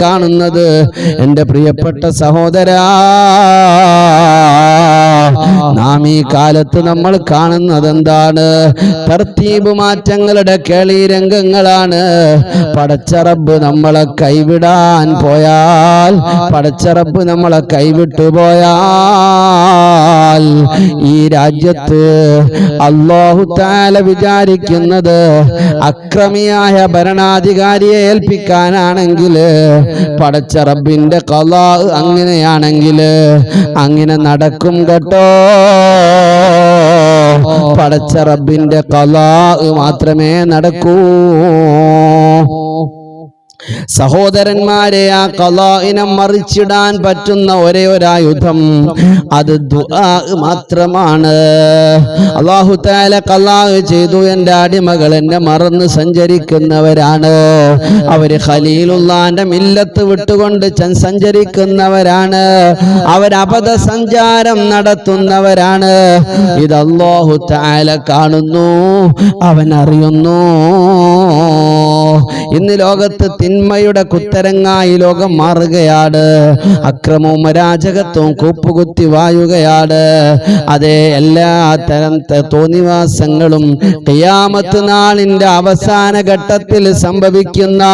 കാണുന്നത്. എന്റെ പ്രിയപ്പെട്ട സഹോദരാ നാം ഈ കാലത്ത് നമ്മൾ കാണുന്നത് എന്താണ് തർത്തീബ് മാറ്റങ്ങളുടെ കേളി രംഗങ്ങളാണ്. പടച്ചറബ് നമ്മളെ കൈവിടാൻ പോയാൽ പടച്ചറബ് നമ്മളെ കൈവിട്ടു പോയാൽ ഈ രാജ്യത്ത് അള്ളാഹു താല വിചാരിക്കുന്നത് അക്രമിയായ ഭരണാധികാരിയെ ഏൽപ്പിക്കാനാണെങ്കിൽ പടച്ചറബിന്റെ കല അങ്ങനെയാണെങ്കിൽ അങ്ങനെ നടക്കും കേട്ടോ. പടച്ച റബ്ബിന്റെ കലാ മാത്രമേ നടക്കൂ സഹോദരന്മാരെ ആ കലാഇനെ മറിച്ചിടാൻ പറ്റുന്ന ഒരേ ഒരായുധം അത് മാത്രമാണ്. അള്ളാഹു താല കലാ ചെയ്തു. എന്റെ അടിമകൾ എന്നെ മറന്ന് സഞ്ചരിക്കുന്നവരാണ്. അവർ ഖലീലുള്ളാന്റെ മില്ലത്ത് വിട്ടുകൊണ്ട് സഞ്ചരിക്കുന്നവരാണ്. അബദ്ധ സഞ്ചാരം നടത്തുന്നവരാണ്. ഇത് അള്ളാഹു താല കാണുന്നു. അവൻ അറിയുന്നു. ഇന്ന് ലോകത്ത് തിന്മയുടെ കുത്തരങ്ങായി ലോകം മാറുകയാണ്. അക്രമവും അരാജകത്വവും കൂപ്പുകുത്തി വായുകയാണ്. അതെ എല്ലാ തരം തോന്നിവാസങ്ങളും ഖിയാമത്ത് നാളിന്റെ അവസാന ഘട്ടത്തിൽ സംഭവിക്കുന്ന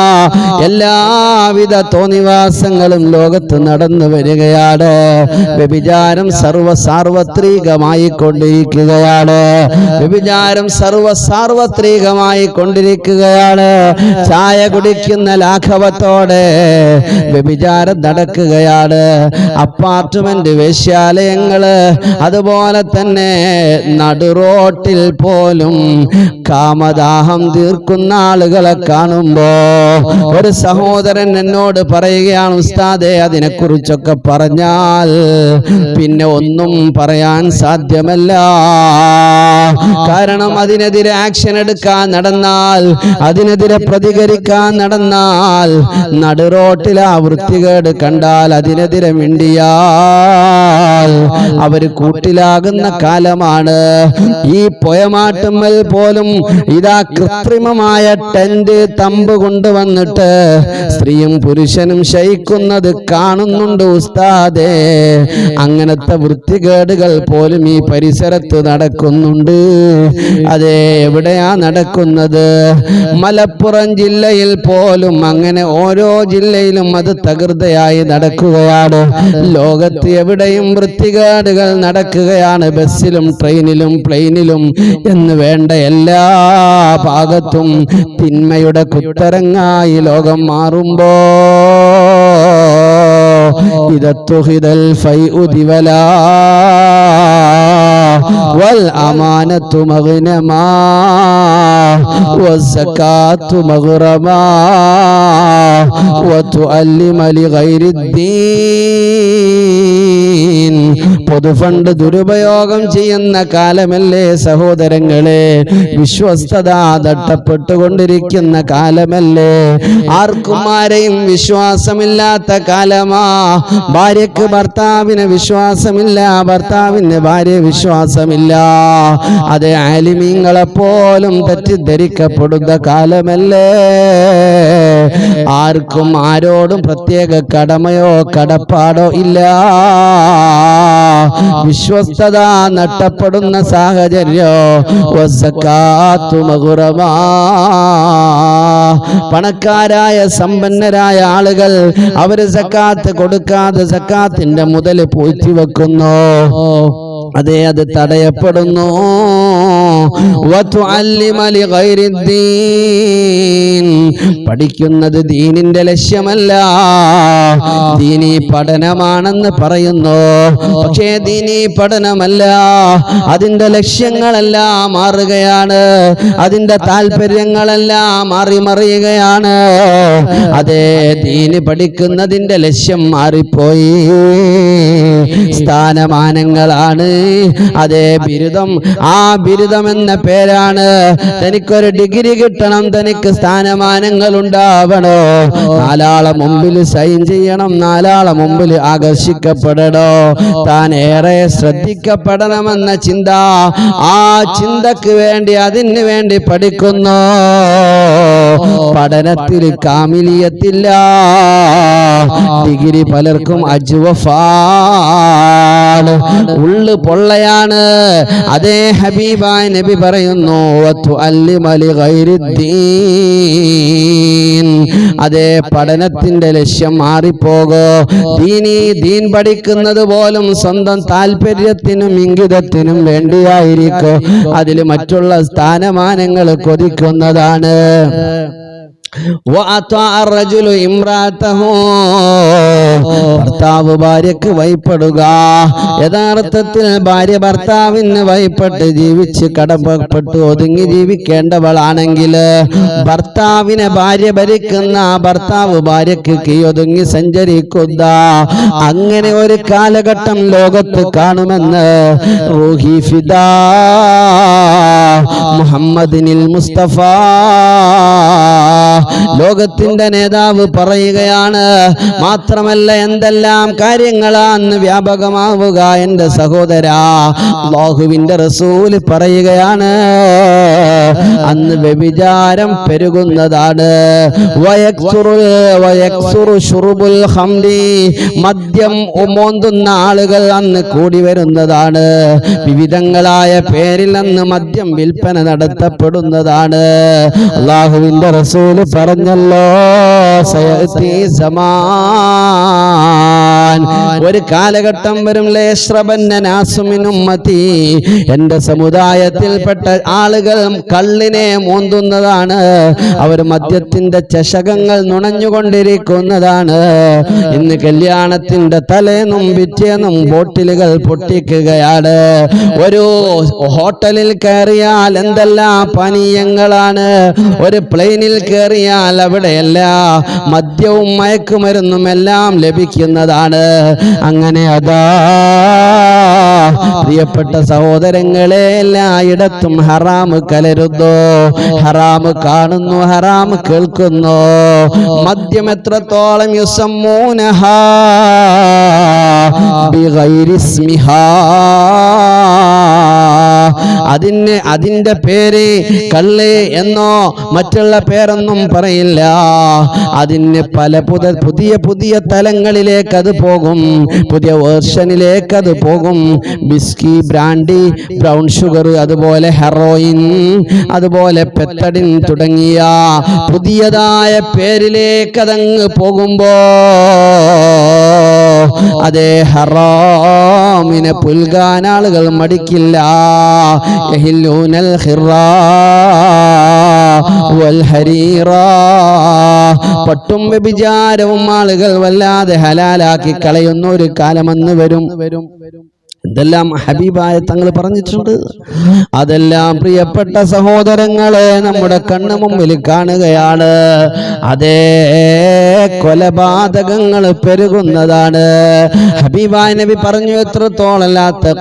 എല്ലാവിധ തോന്നിവാസങ്ങളും ലോകത്ത് നടന്നു വരികയാണ്. വ്യഭിചാരം സർവ സാർവത്രികമായി കൊണ്ടിരിക്കുകയാണ് വ്യഭിചാരം സർവ സാർവത്രികമായി കൊണ്ടിരിക്കുകയാണ് ചായ കുടിക്കുന്ന ലാഘവത്തോടെ വ്യഭിചാരം നടക്കുകയാണ്. അപ്പാർട്ട്മെന്റ് വേശ്യാലയങ്ങൾ അതുപോലെ തന്നെ നടുറോട്ടിൽ പോലും കാമദാഹം തീർക്കുന്ന ആളുകളെ കാണുമ്പോ ഒരു സഹോദരൻ എന്നോട് പറയുകയാണ് ഉസ്താദെ അതിനെക്കുറിച്ചൊക്കെ പറഞ്ഞാൽ പിന്നെ ഒന്നും പറയാൻ സാധ്യമല്ല. കാരണം അതിനെതിരെ ആക്ഷൻ എടുക്കാൻ നടന്നാൽ അതിനെതിരെ പ്രതികരിക്കാൻ നടന്നാൽ നടുറോട്ടിൽ ആ വൃത്തികേട് കണ്ടാൽ അതിനെതിരെ മിണ്ടിയാൽ അവർ കൂട്ടിലാകുന്ന കാലമാണ്. ഈ പൊയമാട്ടുമ്മൽ പോലും ഇതാ കൃത്രിമമായ ടെന്റ് തമ്പ് കൊണ്ടുവന്നിട്ട് സ്ത്രീയും പുരുഷനും ശയിക്കുന്നത് കാണുന്നുണ്ട് ഉസ്താദേ. അങ്ങനത്തെ വൃത്തികേടുകൾ പോലും ഈ പരിസരത്ത് നടക്കുന്നുണ്ട്. അതെ എവിടെയാ നടക്കുന്നത്? മലപ്പുറം ജില്ലയിൽ പോലും അങ്ങനെ ഓരോ ജില്ലയിലും അത് തകൃതയായി നടക്കുകയാണ്. ലോകത്ത് എവിടെയും വൃത്തികേടുകൾ നടക്കുകയാണ്. ബസ്സിലും ട്രെയിനിലും പ്ലെയിനിലും എന്ന് വേണ്ട എല്ലാ ഭാഗത്തും തിന്മയുടെ കുത്തരങ്ങായി ലോകം إذا اتخذ الفيء دبلا والأمانة مغنما والزكاة مغرما وتؤلم لغير الدين പൊതുഫണ്ട് ദുരുപയോഗം ചെയ്യുന്ന കാലമല്ലേ സഹോദരങ്ങളെ? വിശ്വസ്തത തട്ടപ്പെട്ടുകൊണ്ടിരിക്കുന്ന കാലമല്ലേ? ആർക്കും ആരെയും വിശ്വാസമില്ലാത്ത കാലമാ. ഭാര്യക്ക് ഭർത്താവിന് വിശ്വാസമില്ല ഭർത്താവിന് ഭാര്യ വിശ്വാസമില്ല. അത് ആലിമീങ്ങളെ പോലും തെറ്റിദ്ധരിക്കപ്പെടുന്ന കാലമല്ലേ? ആർക്കും ആരോടും പ്രത്യേക കടമയോ കടപ്പാടോ ഇല്ല. വിശ്വസ്തത നഷ്ടപ്പെടുന്ന സാഹചര്യോ? പണക്കാരായ സമ്പന്നരായ ആളുകൾ അവർ സക്കാത്ത് കൊടുക്കാതെ സക്കാത്തിന്റെ മുതൽ പൂഴ്ത്തി വെക്കുന്നു അതെ അത് തടയപ്പെടുന്നു. പഠിക്കുന്നത് ദീനിന്റെ ലക്ഷ്യമല്ല. ദീനി പഠനമാണെന്ന് പറയുന്നു. പക്ഷേ ദീനി പഠനമല്ല. അതിന്റെ ലക്ഷ്യങ്ങളെല്ലാം മാറുകയാണ്. അതിന്റെ താല്പര്യങ്ങളെല്ലാം മാറി മറിയുകയാണ് അതെ ദീന് പഠിക്കുന്നതിന്റെ ലക്ഷ്യം മാറിപ്പോയി. സ്ഥാനമാനങ്ങളാണ് അതേ ബിരുദം. ആ ബിരുദം എന്ന പേരാണ്. തനിക്കൊരു ഡിഗ്രി കിട്ടണം. തനിക്ക് സ്ഥാനമാനങ്ങൾ ഉണ്ടാവണോ നാലാളെ മുമ്പിൽ സൈൻ ചെയ്യണം. നാലാളെ മുമ്പിൽ ആകർഷിക്കപ്പെടണോ? താൻ ഏറെ ശ്രദ്ധിക്കപ്പെടണമെന്ന ചിന്ത ആ. ചിന്തക്ക് വേണ്ടി അതിന് വേണ്ടി പഠിക്കുന്നു. പഠനത്തിൽ കാമിലിയത്തില്ല. ഡിഗ്രി പലർക്കും അജുവഫാണ്. ഉള്ളു പൊള്ളയാണ്. അതേ ഹബീബായ് നബി പറയുന്നു അതേ പഠനത്തിന്റെ ലക്ഷ്യം മാറിപ്പോകോ. ദീനി ദീൻ പഠിക്കുന്നത് പോലും സ്വന്തം താല്പര്യത്തിനും ഇംഗിതത്തിനും വേണ്ടിയായിരിക്കും. അതിൽ മറ്റുള്ള സ്ഥാനമാനങ്ങൾ കൊതിക്കുന്നതാണ്. ഭർത്താവ് ഭാര്യക്ക് വൈപ്പെടുക യഥാർത്ഥത്തിൽ ഭാര്യ ഭർത്താവിന് വൈപ്പെട്ട് ജീവിച്ച് കടപ്പെട്ട് ഒതുങ്ങി ജീവിക്കേണ്ടവളാണെങ്കിൽ ഭർത്താവിനെ ഭാര്യ ഭരിക്കുന്ന ഭർത്താവ് ഭാര്യക്ക് കീയൊതുങ്ങി സഞ്ചരിക്കുന്ന അങ്ങനെ ഒരു കാലഘട്ടം ലോകത്ത് കാണുമെന്ന് റൂഹി ഫിദാ മുഹമ്മദിനിൽ മുസ്തഫ. ലോകത്തിന്റെ നേതാവ് പറയുകയാണ് മാത്രമല്ല എന്തെല്ലാം കാര്യങ്ങളാന്ന് വ്യാപകമാവുക എന്റെ സഹോദര? അള്ളാഹുവിന്റെ റസൂൽ പറയുകയാണ് അന്ന് വ്യഭിചാരം പെരുകുന്നതാണ്. മദ്യം ഉമോന്തുന്ന ആളുകൾ അന്ന് കൂടി വരുന്നതാണ്. വിവിധങ്ങളായ പേരിൽ അന്ന് മദ്യം വിൽപ്പന നടത്തപ്പെടുന്നതാണ്. അള്ളാഹുവിന്റെ റസൂൽ പറഞ്ഞല്ലോ സയഅതി സമാൻ ഒരു കാലഘട്ടം വരും ലേ ലേശ്രബന്നനാസുമിനുമ്മത്തി എന്റെ സമുദായത്തിൽപ്പെട്ട ആളുകൾ കള്ളിനെ മോന്തുന്നതാണ്. അവർ മദ്യത്തിന്റെ ചഷകങ്ങൾ നുണഞ്ഞുകൊണ്ടിരിക്കുന്നതാണ്. ഇന്ന് കല്യാണത്തിന്റെ തലേന്നും പിറ്റേന്നും ബോട്ടിലുകൾ പൊട്ടിക്കുകയാണ്. ഒരു ഹോട്ടലിൽ കയറിയാൽ എന്തെല്ലാം പാനീയങ്ങളാണ്. ഒരു പ്ലെയിനിൽ കയറിയാൽ അവിടെയല്ല മദ്യവും മയക്കുമരുന്നും എല്ലാം ലഭിക്കുന്നതാണ്. അങ്ങനെ അതാ പ്രിയപ്പെട്ട സഹോദരങ്ങളെ എല്ലായിടത്തും ഹറാമ് കലരുന്നു. ഹറാമ് കാണുന്നു ഹറാമ് കേൾക്കുന്നു. മദ്യം എത്രത്തോളം യുസമ്മൂനഹ ബിഗൈരി ഇസ്മിഹാ. അതിന് അതിന്റെ പേര് കള്ള് എന്നോ മറ്റുള്ള പേരൊന്നും പറയില്ല. അതിന് പല പുത പുതിയ പുതിയ തലങ്ങളിലേക്ക് അത് പോകും. പുതിയ വേർഷനിലേക്ക് അത് പോകും. ബിസ്കി ബ്രാൻഡി ബ്രൗൺ ഷുഗർ അതുപോലെ ഹെറോയിൻ അതുപോലെ പെത്തഡിൻ തുടങ്ങിയ പുതിയതായ പേരിലേക്ക് അതങ്ങ് പോകുമ്പോ അതേ ഹറാമിനെ പുൽകാൻ ആളുകൾ മടിക്കില്ല ഹിറാ. പട്ടും വ്യഭിചാരവും ആളുകൾ വല്ലാതെ ഹലാലാക്കി കളയുന്ന ഒരു കാലമെന്ന് വരും വരും ഇതെല്ലാം ഹബീബായ തങ്ങൾ പറഞ്ഞിട്ടുണ്ട്. അതെല്ലാം പ്രിയപ്പെട്ട സഹോദരങ്ങളെ നമ്മുടെ കണ്ണു മുമ്പിൽ കാണുകയാണ്. അതേ കൊലപാതകങ്ങൾ പെരുകുന്നതാണ്. ഹബീബായ നബി പറഞ്ഞു എത്രത്തോളല്ലാത്ത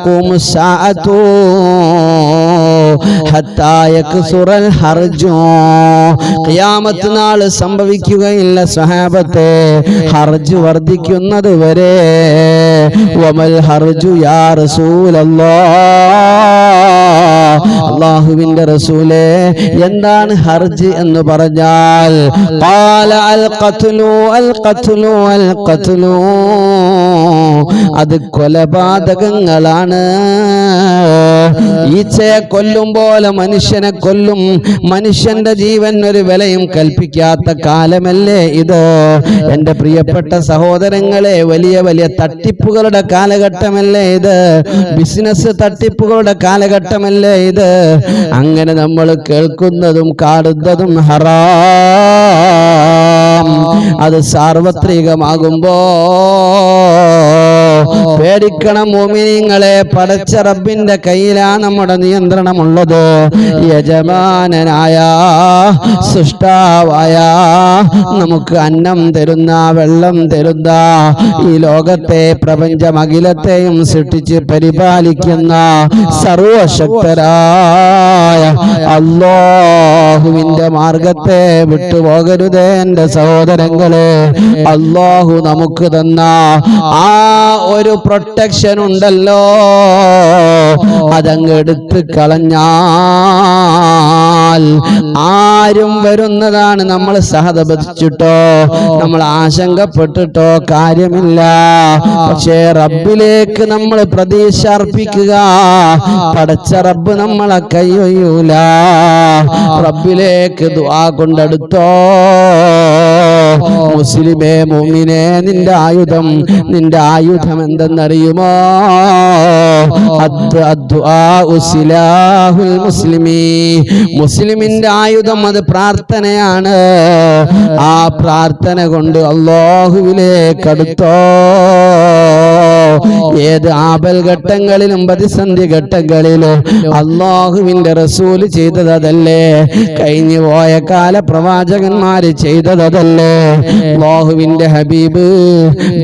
ഖിയാമത്ത് നാൾ സംഭവിക്കുകയില്ല സഹാബത്തെ ഹർജ് വർദ്ധിക്കുന്നത് വരെ വമൽ ഹർജു യാ റസൂലല്ലാ അള്ളാഹുവിന്റെ റസൂലെ എന്താണ് ഹർജ് എന്ന് പറഞ്ഞാൽ അൽ ഖത്ലു അൽ ഖത്ലു അത് കൊലപാതകങ്ങളാണ്. ഈച്ചയെ കൊല്ലും പോലെ മനുഷ്യനെ കൊല്ലും. മനുഷ്യന്റെ ജീവൻ ഒരു വിലയും കൽപ്പിക്കാത്ത കാലമല്ലേ ഇത്? എന്റെ പ്രിയപ്പെട്ട സഹോദരങ്ങളെ വലിയ വലിയ തട്ടിപ്പുകളുടെ കാലഘട്ടമല്ലേ ഇത്? ബിസിനസ് തട്ടിപ്പുകളുടെ കാലഘട്ടമല്ലേ ഇത് അങ്ങനെ നമ്മൾ കേൾക്കുന്നതും കാണുന്നതും ഹറാം. അത് സാർവത്രികമാകുമ്പോ പേടിക്കണം മോമിനിങ്ങളെ. പടച്ച റബ്ബിന്റെ കയ്യിലാണ് നമ്മുടെ നിയന്ത്രണമുള്ളത്. യജമാനനായ സൃഷ്ടാവായ നമുക്ക് അന്നം തരുന്ന വെള്ളം തരുന്ന ഈ ലോകത്തെ പ്രപഞ്ചമഖിലത്തെയും സൃഷ്ടിച്ച് പരിപാലിക്കുന്ന സർവശക്തരായ അള്ളാഹുവിന്റെ മാർഗത്തെ വിട്ടുപോകരുതേ എന്റെ സഹോദരങ്ങളെ. അള്ളാഹു നമുക്ക് തന്ന ആ ഒരു പ്രൊട്ടക്ഷൻ ഉണ്ടല്ലോ. അതങ്ങ് എടുത്ത് ആരും വരുന്നതാണ് നമ്മൾ സഹതപതിച്ചിട്ടോ നമ്മൾ ആശങ്കപ്പെട്ടിട്ടോ കാര്യമില്ല. പക്ഷേ റബ്ബിലേക്ക് നമ്മൾ പ്രതീക്ഷ അർപ്പിക്കുക. പടച്ച റബ്ബ് നമ്മളെ കൈയൊയ്യൂല റബ്ബിലേക്ക് ദുആ കൊണ്ടെടുത്തോ. മുസ്ലിമേ മുമിനെ നിന്റെ ആയുധം നിന്റെ ആയുധം എന്തെന്നറിയുമോ? മുസ്ലിമീ മുസ്ലിമിന്റെ ആയുധം അത് പ്രാർത്ഥനയാണ്. ആ പ്രാർത്ഥന കൊണ്ട് അള്ളാഹുവിലേക്ക് അടുത്തോ. ഏത് ആപൽ ഘട്ടങ്ങളിലും പ്രതിസന്ധി ഘട്ടങ്ങളിലും അള്ളാഹുവിന്റെ റസൂൽ ചെയ്തത് അതല്ലേ കഴിഞ്ഞു പോയ കാല പ്രവാചകന്മാര് ചെയ്തത് അതല്ലേ അള്ളാഹുവിന്റെ ഹബീബ്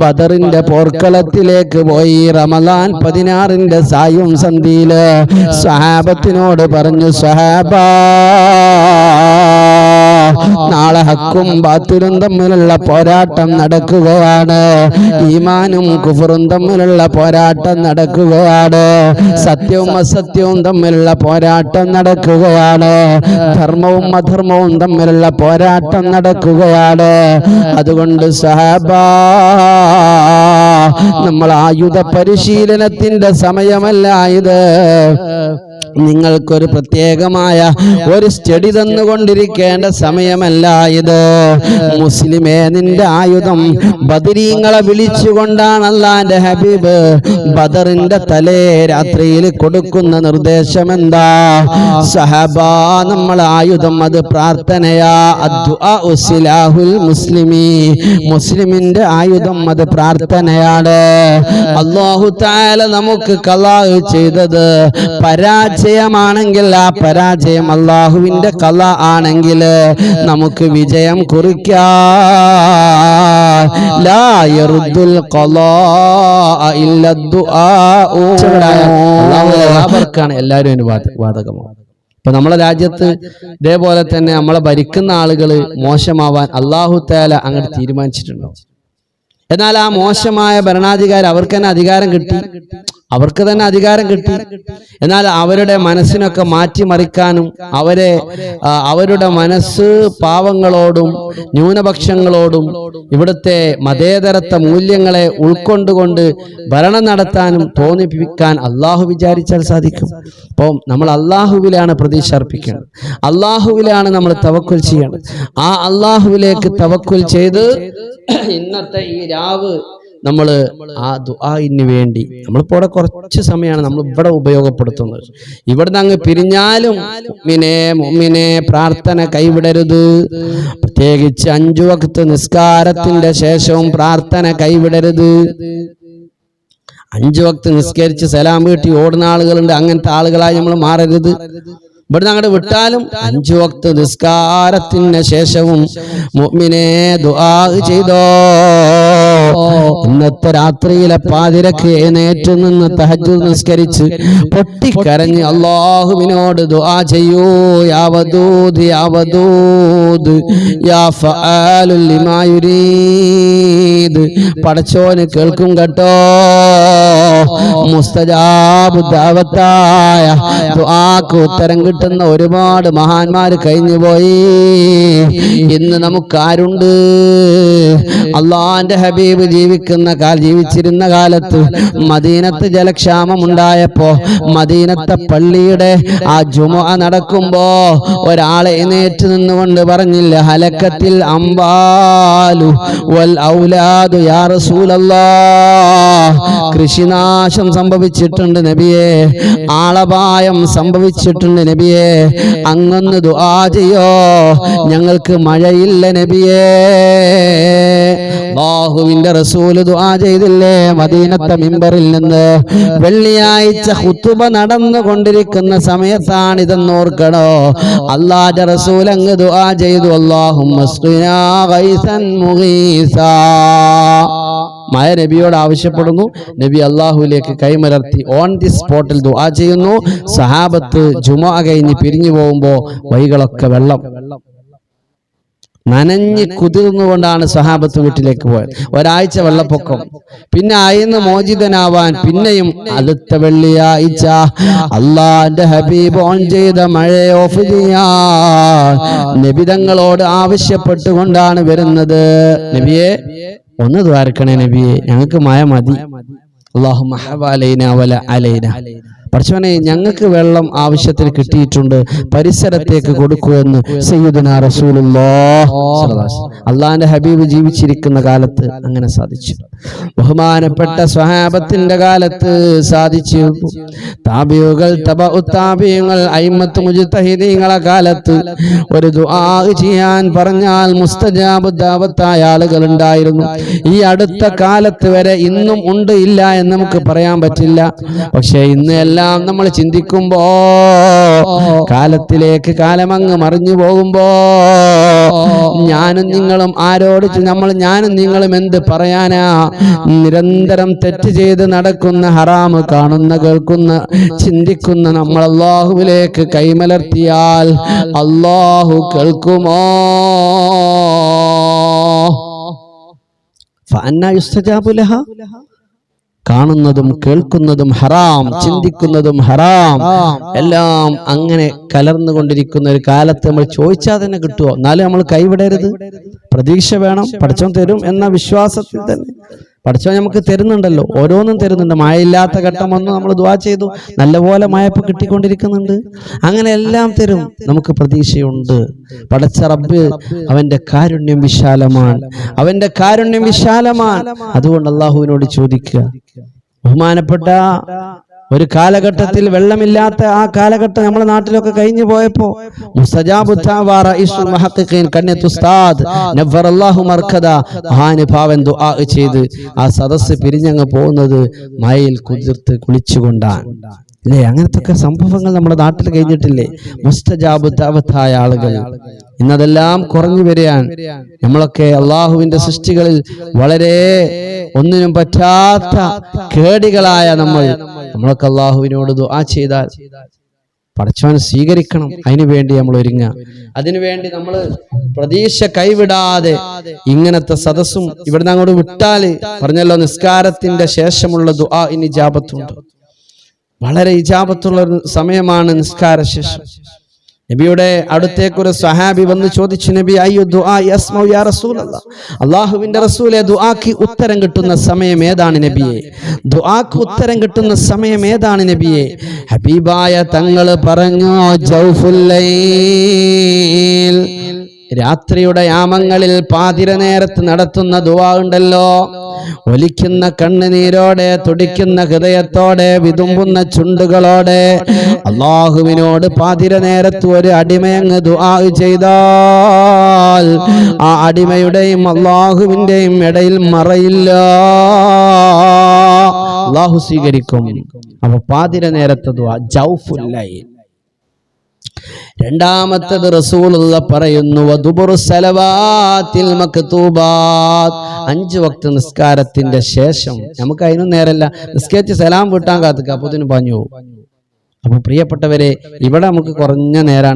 ബദറിന്റെ പോർക്കളത്തിലേക്ക് പോയി റമലാൻ പതിനാറിന്റെ സായും സന്ധിയിൽ സ്വഹാബത്തിനോട് പറഞ്ഞു സ്വഹാബാ നാളെ ഹക്കും ബാത്തിലും തമ്മിലുള്ള പോരാട്ടം നടക്കുകയാണ്. ഈമാനും കുഫറും തമ്മിലുള്ള പോരാട്ടം നടക്കുകയാണ്. സത്യവും അസത്യവും തമ്മിലുള്ള പോരാട്ടം നടക്കുകയാണ്. ധർമ്മവും അധർമ്മവും തമ്മിലുള്ള പോരാട്ടം നടക്കുകയാണ്. അതുകൊണ്ട് സഹബ നമ്മൾ ആയുധ പരിശീലനത്തിന്റെ സമയമല്ല ഇത്. നിങ്ങൾക്കൊരു പ്രത്യേകമായ ഒരു സ്റ്റഡി തന്നുകൊണ്ടിരിക്കേണ്ട സമയമല്ല ഇത്. മുസ്ലിമേ നിന്റെ ആയുധം ബദരീങ്ങളെ വിളിച്ചുകൊണ്ടാണ് അല്ലാന്റെ ഹബീബ് ബദറിന്റെ തലേ രാത്രിയിൽ കൊടുക്കുന്ന നിർദ്ദേശം എന്താ സഹബ നമ്മൾ ആയുധം അത് പ്രാർത്ഥനയാ. മുസ്ലിമി. മുസ്ലിമിന്റെ ആയുധം അത് പ്രാർത്ഥനയാണ്. അള്ളാഹു താല നമുക്ക് കലാഹ് ചെയ്തത് പരാജയമാണെങ്കിൽ ആ പരാജയം അള്ളാഹുവിന്റെ കല ആണെങ്കിൽ നമുക്ക് വിജയം കുറിക്കാം. ലാ യറുദ്ദുൽ ഖലാഅ ഇല്ല ദുആഉ. അള്ളാഹു എല്ലാവർക്കാണ് എല്ലാവരും ബാധകമാണ് ഇപ്പൊ നമ്മളെ രാജ്യത്ത് ഇതേപോലെ തന്നെ നമ്മളെ ഭരിക്കുന്ന ആളുകൾ മോശമാവാൻ അള്ളാഹു തേല അങ്ങോട്ട് തീരുമാനിച്ചിട്ടുണ്ടോ? എന്നാൽ ആ മോശമായ ഭരണാധികാരി അവർക്ക് തന്നെ അധികാരം കിട്ടി. അവർക്ക് തന്നെ അധികാരം കിട്ടി. എന്നാൽ അവരുടെ മനസ്സിനൊക്കെ മാറ്റിമറിക്കാനും അവരെ അവരുടെ മനസ്സ് പാവങ്ങളോടും ന്യൂനപക്ഷങ്ങളോടും ഇവിടുത്തെ മതേതരത്വ മൂല്യങ്ങളെ ഉൾക്കൊണ്ടുകൊണ്ട് ഭരണം നടത്താനും തോന്നിപ്പിക്കാൻ അള്ളാഹു വിചാരിച്ചാൽ സാധിക്കും. അപ്പോൾ നമ്മൾ അള്ളാഹുവിലാണ് പ്രതീക്ഷ അർപ്പിക്കേണ്ടത്. അള്ളാഹുവിലാണ് നമ്മൾ തവക്കുൽ ചെയ്യേണ്ടത്. ആ അള്ളാഹുവിലേക്ക് തവക്കുൽ ചെയ്ത് ഇന്നത്തെ ഈ രാവ് നമ്മൾ ആ ദുആഇന് വേണ്ടി. നമ്മളിപ്പോൾ ഇവിടെ കുറച്ച് സമയമാണ് നമ്മൾ ഇവിടെ ഉപയോഗപ്പെടുത്തുന്നത്. ഇവിടുന്ന് അങ്ങ് പിരിഞ്ഞാലും മിനെ മുമ്മിനെ പ്രാർത്ഥന കൈവിടരുത്. പ്രത്യേകിച്ച് അഞ്ചു വക്ത് നിസ്കാരത്തിന്റെ ശേഷവും പ്രാർത്ഥന കൈവിടരുത്. അഞ്ചു വക്ത് നിസ്കരിച്ച് സലാം വീട്ടി ഓടുന്ന ആളുകളുണ്ട്. അങ്ങനത്തെ ആളുകളായി നമ്മൾ മാറരുത്. ഇവിടുന്ന് അങ്ങോട്ട് വിട്ടാലും അഞ്ചു വക്ത് നിസ്കാരത്തിന് ശേഷവും മുഅ്മിനെ ദുആ ചെയ്തോ. ഇന്നത്തെ രാത്രിയിലെ പാതിരക്ക് നേറ്റു നിന്ന് തഹജ് നിസ്കരിച്ച് പൊട്ടിക്കരഞ്ഞ് അള്ളാഹുവിനോട് ദുആ ചെയ്യൂ. യാവദൂദ് യാവദൂദ് യാ ഫആലുൽ ലിമാ യുരീദ്. പടച്ചോന് കേൾക്കും കേട്ടോ. മുസ്തജാബ് ദാവത്തായ ദുആക്ക് ഉത്തരം കിട്ടുന്ന ഒരുപാട് മഹാന്മാർ കഴിഞ്ഞു പോയി ഇന്ന് നമുക്കാരുണ്ട്? അള്ളാന്റെ ഹബീബ് ജീവിക്കുന്ന കാല ജീവിച്ചിരുന്ന കാലത്ത് മദീനത്ത് ജലക്ഷാമം ഉണ്ടായപ്പോ മദീനത്തെ പള്ളിയുടെ ആ ജുമ നടക്കുമ്പോ ഒരാളെ എഴുന്നേറ്റ് നിന്നുകൊണ്ട് പറഞ്ഞില്ല ഹലക്കത്തിൽ അമ്പാലു വൽ ഔലാദു യാ കൃഷിനാശം സംഭവിച്ചിട്ടുണ്ട് നബിയെ ആളപായം സംഭവിച്ചിട്ടുണ്ട് നബിയെ അങ്ങൊന്ന് ദുആ ചെയ്യോ? ഞങ്ങൾക്ക് മഴയില്ല നബിയേ. ബാഹുവിന്റെ റസൂൽ ദുആ ചെയ്തില്ലേ? മദീനത്തെ മിമ്പറിൽ നിന്ന്. വെള്ളിയാഴ്ച ഹുത്തുബ നടന്നുകൊണ്ടിരിക്കുന്ന സമയത്താണ് ഇതെന്ന് ഓർക്കണോ? അള്ളാന്റെ റസൂൽ അങ്ങ് ദുആ ചെയ്തു. മുഗീസാ. മായ നബിയോട് ആവശ്യപ്പെടുന്നു. നബി അള്ളാഹുവിലേക്ക് കൈമലർത്തി ഓൺ ദി സ്പോട്ടിൽ ദുആ ചെയ്യുന്നു. സഹാബത്ത് ജുമാ കഴിഞ്ഞ് പിരിഞ്ഞു പോകുമ്പോൾ വൈകളൊക്കെ വെള്ളം. നനഞ്ഞ് കുതിർന്നുകൊണ്ടാണ് സഹാബത്ത് വീട്ടിലേക്ക് പോയത്. ഒരാഴ്ച വെള്ളപ്പൊക്കം. പിന്നെ അയന്ന് മോചിതനാവാൻ പിന്നെയും അടുത്ത വെള്ളിയാഴ്ച അള്ളാന്റെ ഹബീബ് ഓൺ ചെയ്ത മഴ ഓഫ് നബിതങ്ങളോട് ആവശ്യപ്പെട്ടുകൊണ്ടാണ് വരുന്നത്. നബിയെ ഒന്ന് ദ്വാരക്കണേ നബിയെ ഞങ്ങൾക്ക് മായ മതി. അള്ളാഹു മഹബലൈന വല അലൈന. പഠിച്ചവനെ ഞങ്ങൾക്ക് വെള്ളം ആവശ്യത്തിന് കിട്ടിയിട്ടുണ്ട്. പരിസരത്തേക്ക് കൊടുക്കുമെന്ന് സയ്യിദുന അള്ളാന്റെ ഹബീബ് ജീവിച്ചിരിക്കുന്ന കാലത്ത് അങ്ങനെ സാധിച്ചു. ബഹുമാനപ്പെട്ട സ്വഹാബത്തിന്റെ കാലത്ത് സാധിച്ചു. കാലത്ത് ഒരു ദുആ ചെയ്യാൻ പറഞ്ഞാൽ മുസ്തജാബ് ദാവത്തായ ആളുകൾ ഉണ്ടായിരുന്നു. ഈ അടുത്ത കാലത്ത് വരെ ഇന്നും ഉണ്ട് ഇല്ല എന്ന് നമുക്ക് പറയാൻ പറ്റില്ല. പക്ഷേ ഇന്ന് എല്ലാം നമ്മൾ ചിന്തിക്കുമ്പോ കാലത്തിലേക്ക് കാലമങ്ങ് മറിഞ്ഞു പോകുമ്പോ ഞാനും നിങ്ങളും ആരോട് നമ്മൾ ഞാനും നിങ്ങളും എന്ത് പറയാനാ നിരന്തരം തെറ്റ് ചെയ്ത് നടക്കുന്ന ഹറാമ് കാണുന്ന കേൾക്കുന്ന ചിന്തിക്കുന്ന നമ്മൾ അള്ളാഹുവിലേക്ക് കൈമലർത്തിയാൽ അള്ളാഹു കേൾക്കുമോ ലഹാ? കാണുന്നതും കേൾക്കുന്നതും ഹറാം ചിന്തിക്കുന്നതും ഹറാം. എല്ലാം അങ്ങനെ കലർന്നുകൊണ്ടിരിക്കുന്ന ഒരു കാലത്ത് നമ്മൾ ചോദിച്ചാൽ തന്നെ കിട്ടുമോ എന്നാലും നമ്മൾ കൈവിടരുത്. പ്രതീക്ഷ വേണം പഠിച്ചോൻ തരും എന്ന വിശ്വാസത്തിൽ തന്നെ. പഠിച്ചോൻ നമുക്ക് തരുന്നുണ്ടല്ലോ. ഓരോന്നും തരുന്നുണ്ട്. മഴയില്ലാത്ത ഘട്ടം വന്നു നമ്മൾ ദുവാ ചെയ്തു. നല്ലപോലെ ഇപ്പൊ കിട്ടിക്കൊണ്ടിരിക്കുന്നുണ്ട്. അങ്ങനെ എല്ലാം തരും. നമുക്ക് പ്രതീക്ഷയുണ്ട്. പടച്ച റബ്ബ് അവന്റെ കാരുണ്യം വിശാലമാണ്. അവന്റെ കാരുണ്യം വിശാലമാണ്. അതുകൊണ്ട് അള്ളാഹുവിനോട് ചോദിക്കുക. ബഹുമാനപ്പെട്ട ഒരു കാലഘട്ടത്തിൽ വെള്ളമില്ലാത്ത ആ കാലഘട്ടം നമ്മുടെ നാട്ടിലൊക്കെ കഴിഞ്ഞു പോയപ്പോ ചെയ്ത് ആ സദസ്സ് പിരിഞ്ഞങ്ങ് പോകുന്നത് മയിൽ കുതിർത്ത് കുളിച്ചുകൊണ്ടാണ്. അല്ലേ അങ്ങനത്തെ സംഭവങ്ങൾ നമ്മുടെ നാട്ടിൽ കഴിഞ്ഞിട്ടില്ലേ? മുസ്തജാബു ആളുകൾ. ഇന്നതെല്ലാം കുറഞ്ഞു വരികയാണ്. നമ്മളൊക്കെ അള്ളാഹുവിന്റെ സൃഷ്ടികളിൽ വളരെ ഒന്നിനും പറ്റാത്ത കേടികളായ നമ്മൾ നമ്മളൊക്കെ അള്ളാഹുവിനോട് ദുആ ചെയ്താൽ പടച്ചവൻ സ്വീകരിക്കണം. അതിനു വേണ്ടി നമ്മൾ ഒരുങ്ങുക. അതിനുവേണ്ടി നമ്മൾ പ്രതീക്ഷ കൈവിടാതെ ഇങ്ങനത്തെ സദസ്സും ഇവിടുന്ന് അങ്ങോട്ട് വിട്ടാൽ പറഞ്ഞല്ലോ നിസ്കാരത്തിന്റെ ശേഷമുള്ള ദുആ ഇനി ജാപത്തുണ്ട് വളരെ ഇജാപത്തുള്ള ഒരു സമയമാണ് നിസ്കാര ശേഷം നബിയുടെ അടുത്തേക്ക് ഒരു സഹാബി വന്ന് ചോദിച്ചു നബി അയ്യോ ദുആ യാ റസൂലെ ദുആക്ക് ഉത്തരം കിട്ടുന്ന സമയം ഏതാണ് നബിയെ? ദുആക്ക് ഉത്തരം കിട്ടുന്ന സമയം ഏതാണ് നബിയെ? ഹബീബായ തങ്ങൾ പറഞ്ഞു ജൗഫുൽ ലൈൽ. രാത്രിയുടെ യാമങ്ങളിൽ പാതിര നേരത്ത് നടത്തുന്ന ദുവാ ഉണ്ടല്ലോ. ഒലിക്കുന്ന കണ്ണുനീരോടെ തുടിക്കുന്ന ഹൃദയത്തോടെ വിതുമ്പുന്ന ചുണ്ടുകളോടെ അള്ളാഹുവിനോട് പാതിര നേരത്ത് ഒരു അടിമയങ്ങ് ദുആ ചെയ്താൽ ആ അടിമയുടെയും അള്ളാഹുവിന്റെയും ഇടയിൽ മറയില്ല. അള്ളാഹു സ്വീകരിക്കും. അപ്പൊ പാതിര നേരത്തെ ദുആ ജൗഫുൽ ലൈൽ. രണ്ടാമത്തത് റസൂലുള്ള പറയുന്നു സലവാത്തിൽ അഞ്ച് വക്ത നിസ്കാരത്തിന്റെ ശേഷം നമുക്ക് അതിനും നേരല്ല. നിസ്കരിച്ച് സലാം വിട്ടാൻ കാത്തുക അപ്പൊ പാഞ്ഞു പോകും. അപ്പൊ പ്രിയപ്പെട്ടവരെ ഇവിടെ നമുക്ക് കുറഞ്ഞ നേരാണ്